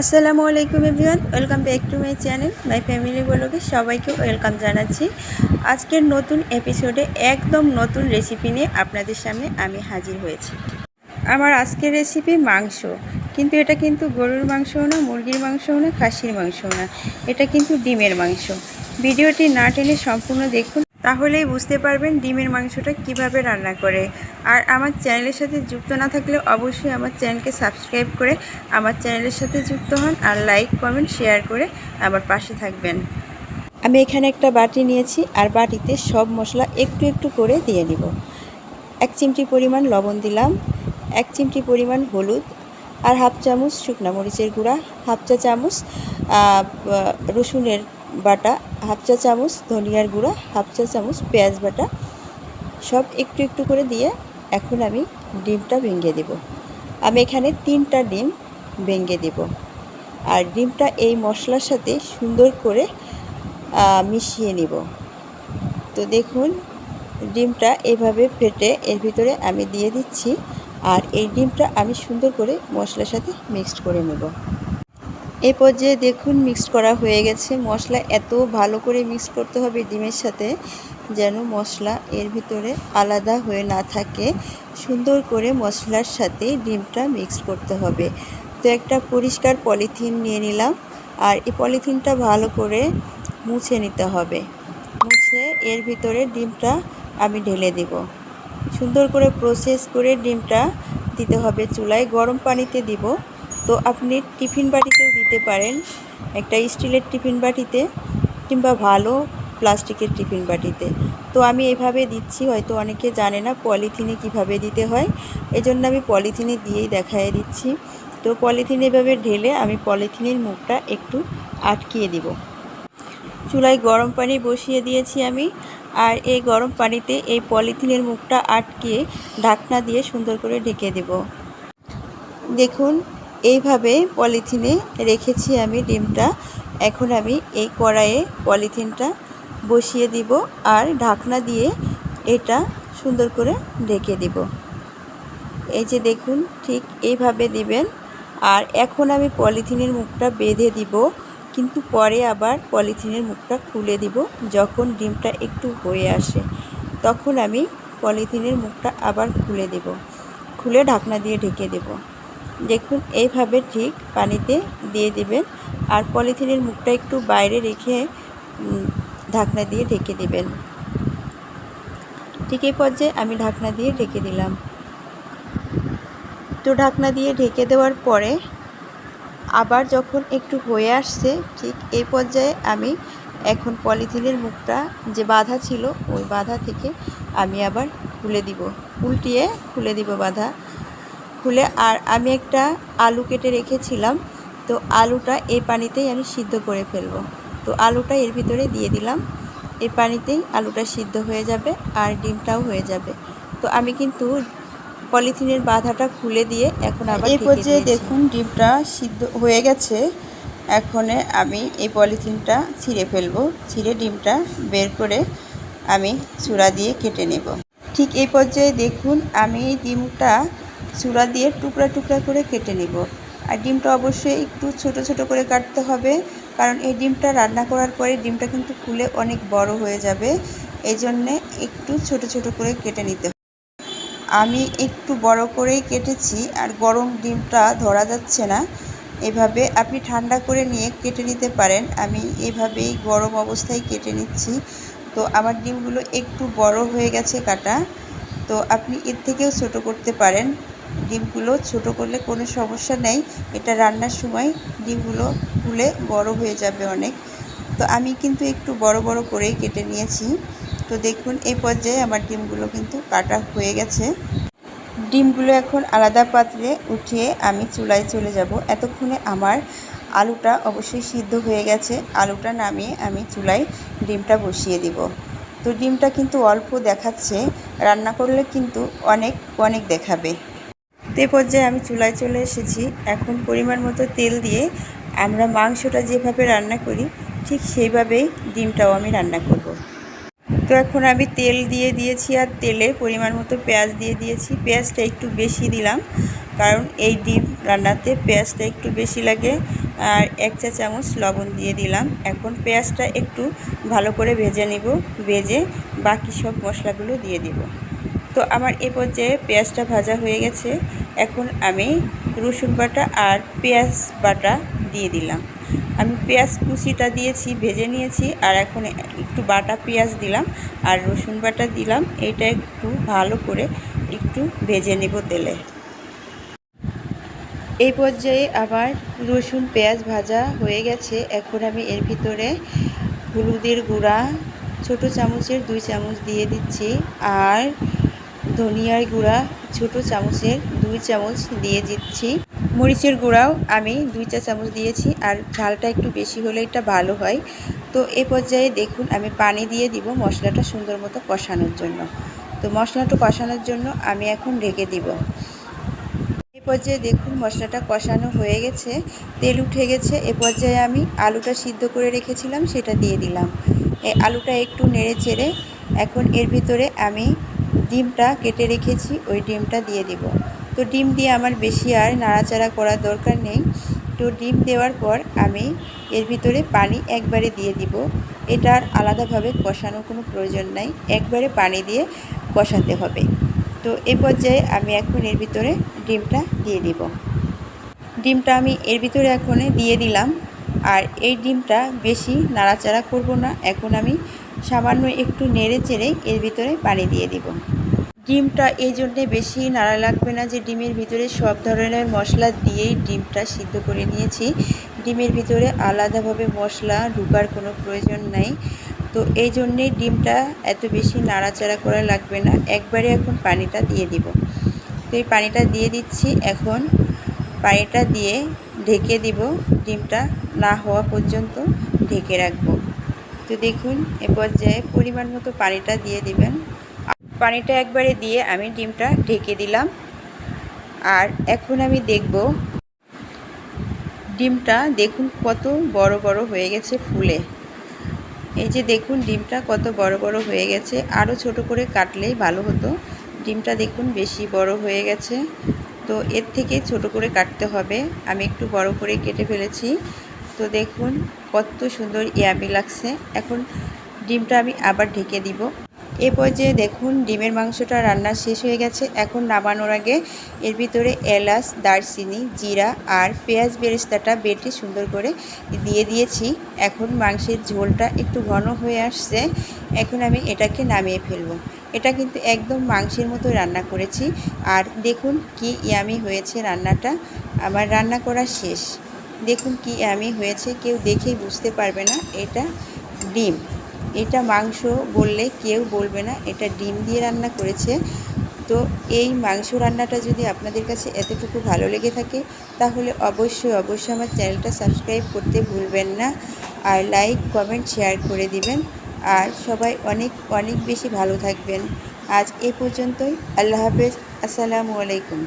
আসসালামু আলাইকুম everyone, welcome back to my channel, my family বলোকে সবাইকে ওয়েলকাম জানাচ্ছি। আজকের নতুন এপিসোডে একদম নতুন রেসিপি নিয়ে আপনাদের সামনে আমি হাজির হয়েছি। আমার আজকের রেসিপি মাংস, কিন্তু এটা কিন্তু গরুর মাংসও না, মুরগির মাংসও না, খাসির মাংসও না, এটা কিন্তু ডিমের মাংস। ভিডিওটি না টেনে সম্পূর্ণ দেখুন। তাহলেই বুঝতে পারবেন ডিমের মাংসটা কীভাবে রান্না করে। আর আমার চ্যানেলের সাথে যুক্ত না থাকলে অবশ্যই আমার চ্যানেলকে সাবস্ক্রাইব করে আমার চ্যানেলের সাথে যুক্ত হন আর লাইক, কমেন্ট, শেয়ার করে আমার পাশে থাকবেন। আমি এখানে একটা বাটি নিয়েছি আর বাটিতে সব মশলা একটু একটু করে দিয়ে নিব। এক চিমটি পরিমাণ লবণ দিলাম, এক চিমটি পরিমাণ হলুদ আর হাফ চামচ শুকনা মরিচের গুঁড়া, হাফ চা চামচ রসুনের বাটা, হাফ চা চামচ ধনিয়ার গুঁড়া, হাফ চা চামচ পেঁয়াজ বাটা, সব একটু একটু করে দিয়ে এখন আমি ডিমটা ভেঙে দেব। আমি এখানে তিনটা ডিম ভেঙে দেব। আর ডিমটা এই মশলার সাথে সুন্দর করে মিশিয়ে নিব। তো দেখুন, ডিমটা এভাবে ফেটে এর ভিতরে আমি দিয়ে দিচ্ছি। আর এই ডিমটা আমি সুন্দর করে মশলার সাথে মিক্সড করে নেব। এই পর্যায়ে দেখুন মিক্সড করা হয়ে গেছে। মশলা এত ভালো করে মিক্স করতে হবে ডিমের সাথে, যেন মশলা এর ভিতরে আলাদা হয়ে না থাকে। সুন্দর করে মশলার সাথে ডিমটা মিক্স করতে হবে। তো একটা পরিষ্কার পলিথিন নিয়ে নিলাম, আর এই পলিথিনটা ভালো করে মুছে নিতে হবে। মুছে এর ভিতরে ডিমটা আমি ঢেলে দেব। সুন্দর করে প্রসেস করে ডিমটা দিতে হবে চুলায়। গরম পানিতে দিব। তো আপনি টিফিন বাটিতেও দিতে পারেন। একটা স্টিলের টিফিন বাটিতে কিংবা ভালো প্লাস্টিকের টিফিন বাটিতে। তো আমি এভাবে দিচ্ছি, হয়তো অনেকে জানে না পলিথিনে কীভাবে দিতে হয়। এজন্য আমি পলিথিনে দিয়েই দেখায় দিচ্ছি। তো পলিথিন এভাবে ঢেলে আমি পলিথিনের মুখটা একটু আটকিয়ে দিব। চুলায় গরম পানি বসিয়ে দিয়েছি আমি। আর এই গরম পানিতে এই পলিথিনের মুখটা আটকিয়ে ঢাকনা দিয়ে সুন্দর করে ঢেকে দেব। দেখুন এইভাবে পলিথিনে রেখেছি আমি ডিমটা। এখন আমি এই কড়াইয়ে পলিথিনটা বসিয়ে দিব আর ঢাকনা দিয়ে এটা সুন্দর করে ঢেকে দিব। এই যে দেখুন, ঠিক এইভাবে দিবেন। আর এখন আমি পলিথিনের মুখটা বেঁধে দিব, কিন্তু পরে আবার পলিথিনের মুখটা খুলে দিব যখন ডিমটা একটু হয়ে আসে। তখন আমি পলিথিনের মুখটা আবার খুলে দেব। খুলে ঢাকনা দিয়ে ঢেকে দেব। দেখুন এইভাবে ঠিক পানিতে দিয়ে দিবেন আর পলিথিনের মুখটা একটু বাইরে রেখে ঢাকনা দিয়ে ঢেকে দিবেন। ঠিক এই পর্যায়ে আমি ঢাকনা দিয়ে ঢেকে দিলাম। তো ঢাকনা দিয়ে ঢেকে দেওয়ার পরে আবার যখন একটু হয়ে আসছে, ঠিক এই পর্যায়ে আমি এখন পলিথিনের মুখটা যে বাধা ছিল, ওই বাধা থেকে আমি আবার খুলে দিব। উল্টিয়ে খুলে দিব বাঁধা। খুলে আর আমি একটা আলু কেটে রেখেছিলাম। তো আলুটা এই পানিতেই আমি সিদ্ধ করে ফেলব। তো আলুটা এর ভিতরে দিয়ে দিলাম। এই পানিতেই আলুটা সিদ্ধ হয়ে যাবে আর ডিমটাও হয়ে যাবে। তো আমি কিন্তু পলিথিনের বাধাটা খুলে দিয়ে এখন আবার এই পর্যায়ে দেখুন ডিমটা সিদ্ধ হয়ে গেছে। এখন আমি এই পলিথিনটা ছিঁড়ে ফেলব। ছিঁড়ে ডিমটা বের করে আমি চূড়া দিয়ে কেটে নেব। ঠিক এই পর্যায়ে দেখুন আমি ডিমটা চূড়া দিয়ে টুকরা টুকরা করে কেটে নেব। আর ডিমটা অবশ্যই একটু ছোট ছোট করে কাটতে হবে, কারণ এই ডিমটা রান্না করার পরে ডিমটা কিন্তু ফুলে অনেক বড় হয়ে যাবে। এই জন্যে একটু ছোট ছোট করে কেটে নিতে হবে। আমি একটু বড় করেই কেটেছি, আর গরম ডিমটা ধরা যাচ্ছে না। এভাবে আপনি ঠান্ডা করে নিয়ে কেটে নিতে পারেন। আমি এভাবেই গরম অবস্থায় কেটে নিচ্ছি। তো আমার ডিমগুলো একটু বড় হয়ে গেছে কাটা। তো আপনি এর থেকেও ছোট করতে পারেন। ডিমগুলো ছোট করলে কোনো সমস্যা নেই। এটা রান্নার সময় ডিমগুলো ফুলে বড় হয়ে যাবে অনেক। তো আমি কিন্তু একটু বড় বড় করেই কেটে নিয়েছি। তো দেখুন, এই পর্যায়ে আমার ডিমগুলো কিন্তু কাটা হয়ে গেছে। ডিমগুলো এখন আলাদা পাত্রে উঠিয়ে আমি চুলায় চলে যাব। এতক্ষণে আমার আলুটা অবশ্যই সিদ্ধ হয়ে গেছে। আলুটা নামিয়ে আমি চুলায় ডিমটা বসিয়ে দিব। তো ডিমটা কিন্তু অল্প দেখাচ্ছে, রান্না করলে কিন্তু অনেক অনেক দেখাবে। তে পর্যায়ে আমি চুলায় চলে এসেছি। এখন পরিমাণ মতো তেল দিয়ে আমরা মাংসটা যেভাবে রান্না করি, ঠিক সেইভাবেই ডিমটাও আমি রান্না করব। তো এখন আমি তেল দিয়ে দিয়েছি আর তেলে পরিমাণ মতো পেঁয়াজ দিয়ে দিয়েছি। পেঁয়াজটা একটু বেশি দিলাম, কারণ এই ডিম রান্নাতে পেঁয়াজটা একটু বেশি লাগে। আর এক চা চামচ লবণ দিয়ে দিলাম। এখন পেঁয়াজটা একটু ভালো করে ভেজে নিব। ভেজে বাকি সব মশলাগুলো দিয়ে দিব। তো আমার এ পর্যায়ে পেঁয়াজটা ভাজা হয়ে গেছে। এখন আমি রসুন বাটা আর পেঁয়াজ বাটা দিয়ে দিলাম। আমি পেঁয়াজ কুচিটা দিয়েছি, ভেজে নিয়েছি আর এখন একটু বাটা পেঁয়াজ দিলাম আর রসুন বাটা দিলাম। এটা একটু ভালো করে একটু ভেজে নেব তেলে। এই পর্যায়ে আমার রসুন, পেঁয়াজ ভাজা হয়ে গেছে। এখন আমি এর ভিতরে হলুদের গুঁড়া, ছোট চামচের দুই চামচ দিয়ে দিচ্ছি, আর ধনিয়ার গুঁড়া, ছোট চামচের দুই চামচ দিয়ে দিচ্ছি। মরিচের গুঁড়াও আমি দুই চা চামচ দিয়েছি, আর ঝালটা একটু বেশি হলে এটা ভালো হয়। তো এ পর্যায়ে দেখুন, আমি পানি দিয়ে দিব মশলাটা সুন্দর মতো কষানোর জন্য। তো মশলাটা কষানোর জন্য আমি এখন ঢেকে দিব। পর্যায়ে দেখুন মশলাটা কষানো হয়ে গেছে, তেল উঠে গেছে, এ পর্যায়ে আমি আলুটা সিদ্ধ করে রেখেছিলাম, সেটা দিয়ে দিলাম। এই আলুটা একটু নেড়ে চেড়ে এখন এর ভিতরে আমি ডিমটা কেটে রেখেছি, ওই ডিমটা দিয়ে দিব। তো ডিম দিয়ে আমার বেশি আর নাড়াচাড়া করার দরকার নেই। তো ডিম দেওয়ার পর আমি এর ভিতরে পানি একবারে দিয়ে দিব। এটার আলাদাভাবে কষানোর কোনো প্রয়োজন নাই। একবারে পানি দিয়ে কষাতে হবে। তো এ পর্যায়ে আমি এখন এর ভিতরে ডিমটা দিয়ে দিব। ডিমটা আমি এর ভিতরে এখন দিয়ে দিলাম। আর এই ডিমটা বেশি নাড়াচাড়া করব না। এখন আমি সামান্য একটু নেড়ে চেড়ে এর ভিতরে পানি দিয়ে দিব। ডিমটা এই জন্যে বেশি নাড়া লাগবে না যে ডিমের ভিতরে সব ধরনের মশলা দিয়েই ডিমটা সিদ্ধ করে নিয়েছি। ডিমের ভিতরে আলাদাভাবে মশলা ঢুকার কোনো প্রয়োজন নাই। তো এই জন্যে ডিমটা এত বেশি নাড়াচাড়া করা লাগবে না। একবারে এখন পানিটা দিয়ে দিব। তো এই পানিটা দিয়ে দিচ্ছি। এখন পানিটা দিয়ে ঢেকে দিব। ডিমটা না হওয়া পর্যন্ত ঢেকে রাখব। তো দেখুন, এ পর্যায়ে পরিমাণ মতো পানিটা দিয়ে দিবেন। পানিটা একবারে দিয়ে আমি ডিমটা ঢেকে দিলাম। আর এখন আমি দেখব ডিমটা দেখুন কত বড় বড় হয়ে গেছে ফুলে। এই যে দেখুন, ডিমটা কত বড় বড় হয়ে গেছে। আরও ছোট করে কাটলেই ভালো হতো। ডিমটা দেখুন, বেশি বড় হয়ে গেছে। তো এর থেকে ছোট করে কাটতে হবে। আমি একটু বড় করে কেটে ফেলেছি। তো দেখুন, কত সুন্দর ইয়ামি লাগছে। এখন ডিমটা আমি আবার ঢেকে দিব। এ পর্যায়ে দেখুন, ডিমের মাংসটা রান্না শেষ হয়ে গেছে। এখন নামানোর আগে এর ভিতরে এলাচ, দারচিনি, জিরা আর পেঁয়াজ বেরেস্তাটা বেটে সুন্দর করে দিয়ে দিয়েছি। এখন মাংসের ঝোলটা একটু ঘন হয়ে আসছে। এখন আমি এটাকে নামিয়ে ফেলব। এটা কিন্তু একদম মাংসের মতো রান্না করেছি। আর দেখুন কি ইয়ামি হয়েছে রান্নাটা। আমার রান্না করা শেষ। দেখুন কি ইয়ামি হয়েছে। কেউ দেখেই বুঝতে পারবে না, এটা ডিম। এটা মাংস বললে কেউ বলবে না, এটা ডিম দিয়ে রান্না করেছে। তো এই মাংস রান্নাটা যদি আপনাদের কাছে এতটুকু ভালো লেগে থাকে, তাহলে অবশ্যই অবশ্যই আমার চ্যানেলটা সাবস্ক্রাইব করতে ভুলবেন না আর লাইক, কমেন্ট, শেয়ার করে দিবেন। আর সবাই অনেক অনেক বেশি ভালো থাকবেন। আজ এ পর্যন্তই, আল্লাহ হাফেজ, আসসালামু আলাইকুম।